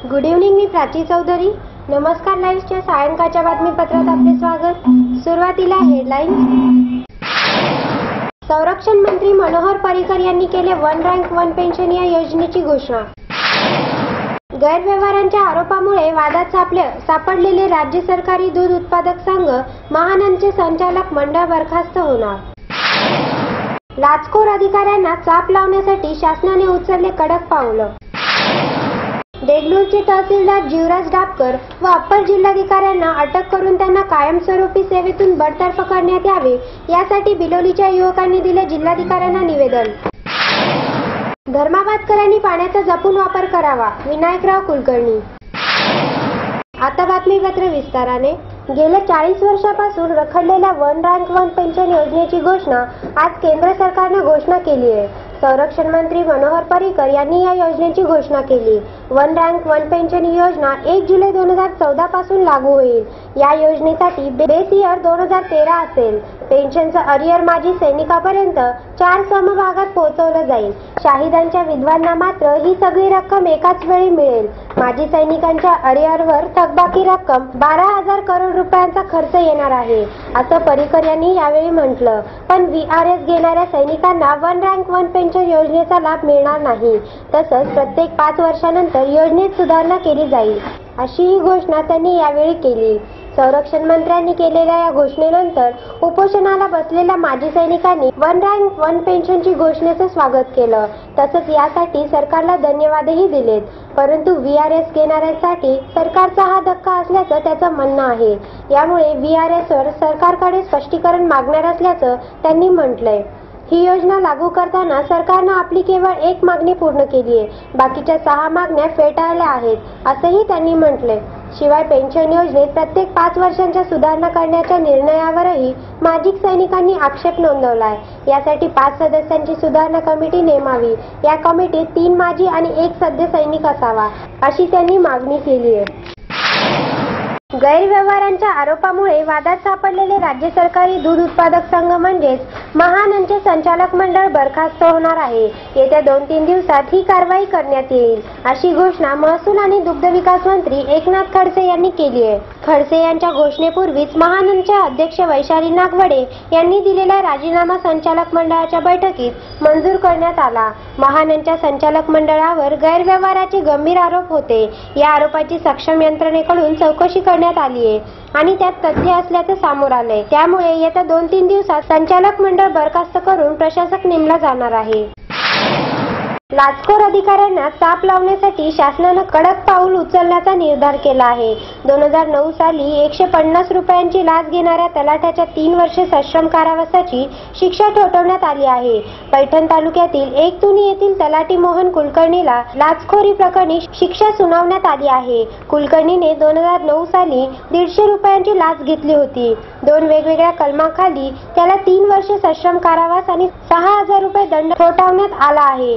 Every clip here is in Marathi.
गुड इव्हनिंग मी प्राची चौधरी. नमस्कार लाईव्हच्या सायंकाळच्या बातमीपत्रात आपले स्वागत. सुरुवातीला हेडलाईन्स संरक्षण मंत्री मनोहर पर्रिकर यांनी केले वन रँक वन पेन्शन या योजनेची घोषणा. गैरव्यवहारांच्या आरोपामुळे वादात सापले सापडलेले राज्य सरकारी दूध उत्पादक संघ महानंदचे संचालक मंडळ बरखास्त होणार. लाचखोर अधिकाऱ्यांना चाप लावण्यासाठी शासनाने उचलले कडक पावलं. देगलूरचे तहसीलदार जीवराज डापकर व अप्पर जिल्हाधिकाऱ्यांना अटक करून त्यांना कायमस्वरूपी सेवेतून बडतर्फ करण्यात यावे यासाठी बिलोलीच्या युवकांनी दिले जिल्हाधिकाऱ्यांना निवेदन. धर्माबादकरांनी पाण्याचा जपून वापर करावा विनायकराव कुलकर्णी. आता बातमीपत्र विस्ताराने. गेल्या चाळीस वर्षापासून रखडलेल्या वन रँक वन पेन्शन योजनेची घोषणा आज केंद्र सरकारने घोषणा केली आहे. संरक्षण मंत्री मनोहर पर्रिकर यांनी या योजनेची घोषणा केली. वन रँक वन पेन्शन ही योजना एक जुलै दोन हजार चौदा पासून लागू होईल. या योजनेसाठी बेस इयर दोन हजार तेरा असेल. पेन्शनचं अरियर माजी सैनिकापर्यंत चार समभागात पोहोचवलं जाईल. शाहिदांच्या विधवांना मात्र ही सगळी रक्कम एकाच वेळी मिळेल. माजी सैनिकांच्या अरियरवर थकबाकी रक्कम बारा हजार करोड रुपयांचा खर्च येणार आहे असं पर्रिकर यांनी यावेळी म्हटलं. पण व्ही आर एस घेणाऱ्या सैनिकांना वन रँक वन पेन्शन योजनेचा लाभ मिळणार नाही. तसंच प्रत्येक पाच वर्षानंतर योजनेत सुधारणा केली जाईल अशी ही घोषणा त्यांनी यावेळी केली. संरक्षण मंत्र्यांनी केलेल्या या घोषणेनंतर उपोषणाला बसलेल्या माजी सैनिकांनी वन रँक वन पेन्शनची घोषणेचं स्वागत केलं. तसंच यासाठी सरकारला धन्यवादही दिलेत. परंतु व्ही आर एस घेणाऱ्यांसाठी सरकारचा हा धक्का असल्याचं त्याचं म्हणणं आहे. यामुळे व्ही आर एसवर सरकारकडे स्पष्टीकरण मागणार असल्याचं त्यांनी म्हटलंय. ही योजना लागू करताना सरकारनं आपली केवळ एक मागणी पूर्ण केली आहे. बाकीच्या सहा मागण्या फेटाळल्या आहेत असंही त्यांनी म्हटले शिवाय पेन्शन योजनेत प्रत्येक पाच वर्षांच्या सुधारणा करण्याच्या निर्णयावरही माजी सैनिकांनी आक्षेप नोंदवलाय. यासाठी पाच सदस्यांची सुधारणा कमिटी नेमावी. या कमिटीत तीन माजी आणि एक सद्य सैनिक असावा अशी त्यांनी मागणी केली आहे. गैरव्यवहारांच्या आरोपामुळे वादात सापडलेले राज्य सरकारी दूध उत्पादक संघ म्हणजेच महानंदचे संचालक मंडळ बरखास्त होणार आहे. येत्या दोन तीन दिवसात ही कारवाई करण्यात येईल अशी घोषणा महसूल आणि दुग्ध विकास मंत्री एकनाथ खडसे यांनी केली आहे. खडसे यांच्या घोषणेपूर्वीच महानंदचे अध्यक्ष वैशाली नागवडे यांनी दिलेला राजीनामा संचालक मंडळाच्या बैठकीत मंजूर करण्यात आला. महानंदच्या संचालक मंडळावर गैरव्यवहाराचे गंभीर आरोप होते. या आरोपाची सक्षम यंत्रणेकडून चौकशी करण्यात आली आहे. आणि त्यात तथ्य असल्याचं समोर आलंय. त्यामुळे येत्या दोन तीन दिवसात संचालक मंडळ बरखास्त करून प्रशासक नेमला जाणार आहे. लाचखोर अधिकाऱ्यांना चाप लावण्यासाठी शासनानं कडक पाऊल उचलण्याचा निर्धार केला आहे. दोन हजार नऊ साली एकशे पन्नास रुपयांची लाच घेणाऱ्या तलाठ्याच्या तीन वर्षे सश्रम कारावासाची शिक्षा ठोठवण्यात आली आहे. पैठण तालुक्यातील एकतुनी येथील तलाठी मोहन कुलकर्णीला लाचखोरी प्रकरणी शिक्षा सुनावण्यात आली आहे. कुलकर्णीने दोन हजार नऊ साली दीडशे रुपयांची लाच घेतली होती. दोन वेगवेगळ्या कलमाखाली त्याला तीन वर्षे सश्रम कारावास आणि सहा हजार रुपये दंड ठोठावण्यात आला आहे.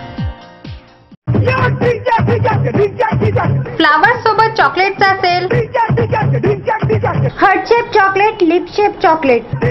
फ्लावर सोबत चॉकलेटचा sale heart shape chocolate lip shape chocolate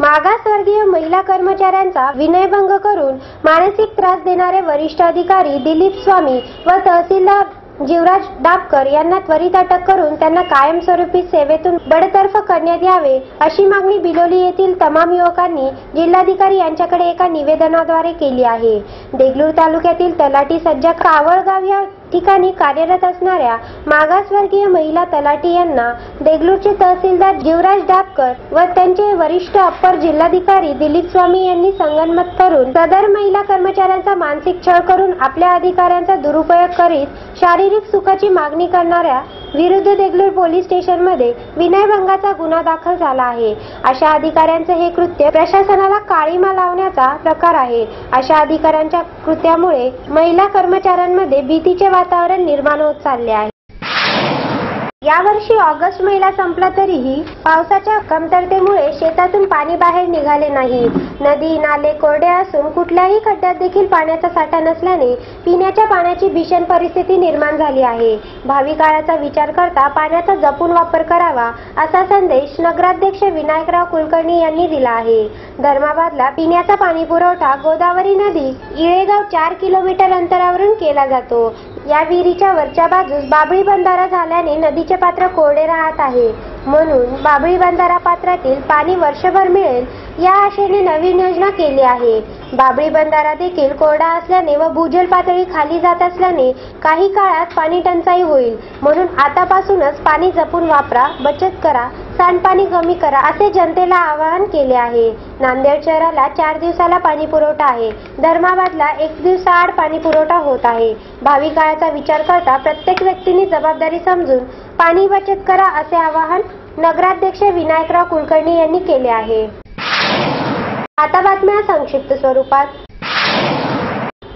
मागासवर्गीय महिला कर्मचाऱ्यांचा विनयभंग करून मानसिक त्रास देणारे वरिष्ठ अधिकारी दिलीप स्वामी व तहसीलदार जीवराज डाबकर यांना त्वरित अटक करून त्यांना कायमस्वरूपी सेवेतून बडतर्फ करण्यात यावे अशी मागणी बिलोली येथील तमाम युवकांनी जिल्हाधिकारी यांच्याकडे एका निवेदनाद्वारे केली आहे. देगलूर तालुक्यातील तलाठी सज्जा कावळगाव या ठिकाणी कार्यरत असणाऱ्या मागासवर्गीय महिला तलाठी यांना देगलूरचे तहसीलदार जीवराज डाबकर व त्यांचे वरिष्ठ अप्पर जिल्हाधिकारी दिलीप स्वामी यांनी संगनमत करून सदर महिला कर्मचाऱ्यांचा मानसिक छळ करून आपल्या अधिकाऱ्यांचा दुरुपयोग करीत शारीरिक सुखाची मागणी करणाऱ्या विरुद्ध देगलूर पोलीस स्टेशनमध्ये विनयभंगाचा गुन्हा दाखल झाला आहे. अशा अधिकाऱ्यांचं हे कृत्य प्रशासनाला काळीमा लावण्याचा प्रकार आहे. अशा अधिकाऱ्यांच्या कृत्यामुळे महिला कर्मचाऱ्यांमध्ये भीतीचे वातावरण निर्माण होत चालले आहे. यावर्षी ऑगस्ट महिना संपला तरीही पावसाच्या कमतरतेमुळे शेतातून पाणी बाहेर निघाले नाही. नदी नाले कोरडे असून कुठल्याही खड्ड्यात देखील पाण्याचा साठा नसल्याने पिण्याच्या पाण्याची भीषण परिस्थिती निर्माण झाली आहे. भावी काळाचा विचार करता पाण्याचा जपून वापर करावा असा संदेश नगराध्यक्ष विनायकराव कुलकर्णी यांनी दिला आहे. धर्माबादला पिण्याचा पाणी पुरवठा गोदावरी नदी इळेगाव चार किलोमीटर अंतरावरून केला जातो. या विहिरीच्या वरच्या बाजूस बाबळी बंधारा झाल्याने नदीच्या पात्र कोरडे राहत आहे. म्हणून बाबळी बंधारा पात्रातील पाणी वर्षभर मिळेल या आशेने नवीन योजना केली आहे. बाबळी बंधारा देखील कोरडा असल्याने व भूजल पातळी खाली जात असल्याने काही काळात पाणी टंचाई होईल. म्हणून आतापासूनच पाणी जपून वापरा बचत करा सांडपाणी कमी करा असे जनतेला आवाहन केले आहे. नांदेड शहराला चार दिवसाला पाणी पुरवठा आहे. धर्माबादला एक दिवसाआड पाणी पुरवठा होत आहे. भावी काळाचा विचार करता प्रत्येक व्यक्तीने जबाबदारी समजून पाणी बचत करा असे आवाहन नगराध्यक्ष विनायकराव कुलकर्णी यांनी केले आहे. आता बातम्या संक्षिप्त स्वरूपात.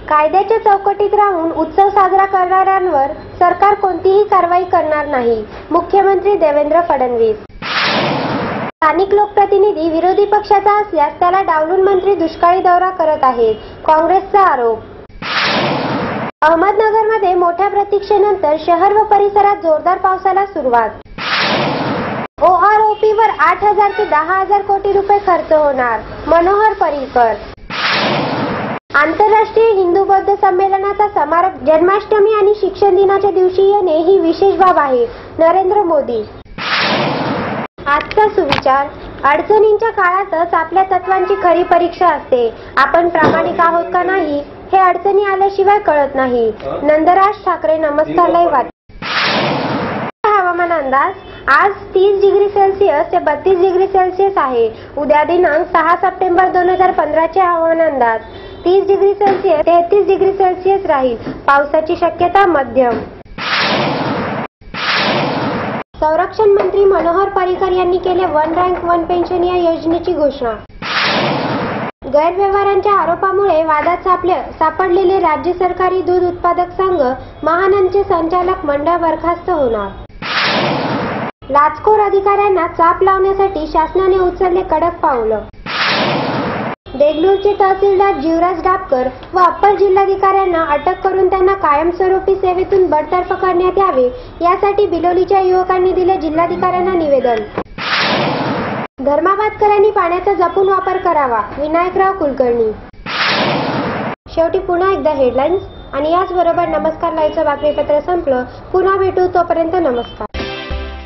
कायद्याच्या चौकटीत राहून उत्सव साजरा करणाऱ्यांवर सरकार कोणतीही कारवाई करणार नाही मुख्यमंत्री देवेंद्र फडणवीस. स्थानिक लोकप्रतिनिधी विरोधी पक्षाचा असल्यास त्याला डावलून मंत्री दुष्काळी दौरा करत आहेत काँग्रेसचा आरोप. अहमदनगरमध्ये मोठ्या प्रतीक्षेनंतर शहर व परिसरात जोरदार पावसाला सुरुवात. OROP आठ हजार ते दहा हजार कोटी रुपये खर्च होणार. मनोहर पर्रिकर आंतरराष्ट्रीय हिंदू बौद्ध संमेलनाचा समारोप जन्माष्टमी आणि शिक्षण दिनाच्या दिवशी येणे ही विशेष बाब आहे. नरेंद्र मोदी. आजचा सुविचार. अडचणींच्या काळातच आपल्या तत्वांची खरी परीक्षा असते. आपण प्रामाणिक आहोत का नाही हे अडचणी आल्याशिवाय कळत नाही. नंदराज ठाकरे नमस्कार लाईव्ह हवामान अंदाज. आज तीस डिग्री सेल्सिअस ते बत्तीस डिग्री सेल्सिअस आहे. उद्या दिनांक सहा सप्टेंबर दोन हजार पंधराचे हवामान अंदाज. तीस डिग्री सेल्सिअस तेहतीस डिग्री सेल्सिअस राहील. पावसाची शक्यता मध्यम. संरक्षण मंत्री मनोहर पर्रिकर यांनी केले वन रँक वन पेन्शन या योजनेची घोषणा. गैरव्यवहारांच्या आरोपामुळे वादात सापले सापडलेले राज्य सरकारी दूध उत्पादक संघ महानंदचे संचालक मंडळ बरखास्त होणार. लाचखोर अधिकाऱ्यांना चाप लावण्यासाठी शासनाने उचलले कडक पावलं. देगलूरचे तहसीलदार जीवराज डापकर व अप्पर जिल्हाधिकाऱ्यांना अटक करून त्यांना कायमस्वरूपी सेवेतून बडतर्फ करण्यात यावे यासाठी बिलोलीच्या युवकांनी दिले जिल्हाधिकाऱ्यांना निवेदन. धर्माबादकरांनी पाण्याचा जपून वापर करावा विनायकराव कुलकर्णी. शेवटी पुन्हा एकदा हेडलाईन्स आणि याचबरोबर नमस्कार लाईव्हचं बातमीपत्र संपलं. पुन्हा भेटू तोपर्यंत नमस्कार.